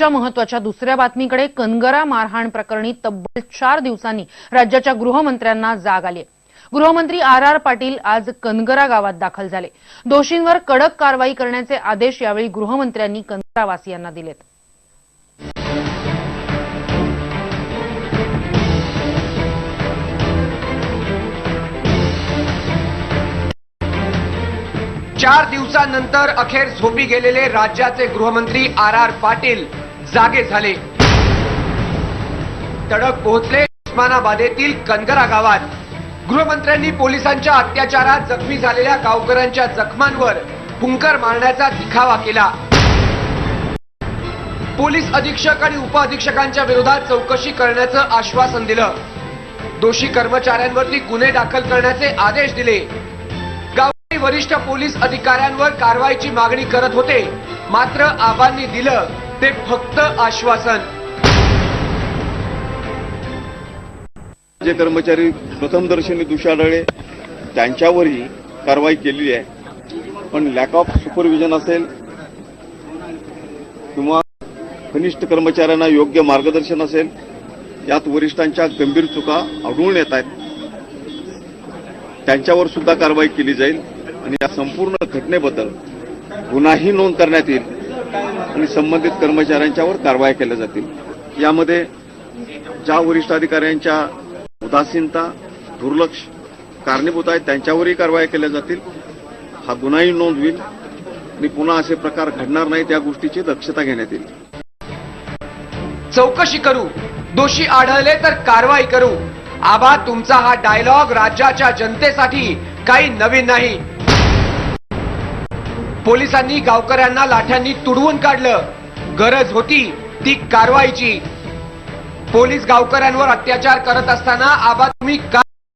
आजच्या महत्त्वाच्या दुसऱ्या बातमीकडे कनगरा मारहाण प्रकरणी तब्बल चार दिवसांनी राज्याच्या गृहमंत्र्यांना जाग आली गृहमंत्री आर आर पाटील आज कनगरा गावात दाखल झाले. दोषींवर कडक कारवाई करण्याचे आदेश यावेळी गृहमंत्र्यांनी कनगरावासियांना दिलेत. चार दिवसानंतर अखेर झोपी गेलेले राज्याचे गृहमंत्री आर आर पाटील जागे झाले. तडक पोहोचले उस्मानाबादेतील कनगरा गावात. गृहमंत्र्यांनी पोलिसांच्या अत्याचारात जखमी झालेल्या गावकऱ्यांच्या जखमांवर फुंकर मारण्याचा दिखावा केला. पोलीस अधीक्षक आणि उपअधीक्षकांच्या विरोधात चौकशी करण्याचं आश्वासन दिलं. दोषी कर्मचाऱ्यांवरती गुन्हे दाखल करण्याचे आदेश दिले. गावकरी वरिष्ठ पोलीस अधिकाऱ्यांवर कारवाईची मागणी करत होते. मात्र आबांनी दिलं. ते फक्त आश्वासन. जे कर्मचारी प्रथमदर्शनी दोषी त्यांच्यावरही कारवाई केलेली आहे. पण लॅक ऑफ सुपरविजन असेल किंवा कनिष्ठ कर्मचाऱ्यांना योग्य मार्गदर्शन असेल यात वरिष्ठांच्या गंभीर चुका आढळून येत आहेत. त्यांच्यावर सुद्धा कारवाई केली जाईल आणि या संपूर्ण घटनेबद्दल गुन्हाही नोंद करण्यात येईल. आणि संबंधित कर्मचाऱ्यांच्यावर कारवाई केल्या जातील. यामध्ये ज्या वरिष्ठ अधिकाऱ्यांच्या उदासीनता दुर्लक्ष कारणीभूत आहेत त्यांच्यावरही कारवाई केल्या जातील. हा गुन्हाही नोंद होईल आणि पुन्हा असे प्रकार घडणार नाहीत या गोष्टीची दक्षता घेण्यात येईल. चौकशी करू दोषी आढळले तर कारवाई करू. आबा तुमचा हा डायलॉग राज्याच्या जनतेसाठी काही नवीन नाही. पोलिसांनी गावकऱ्यांना लाठ्यांनी तुडवून काढलं. गरज होती ती कारवाईची. पोलीस गावकऱ्यांवर अत्याचार करत असताना आबा तुम्ही का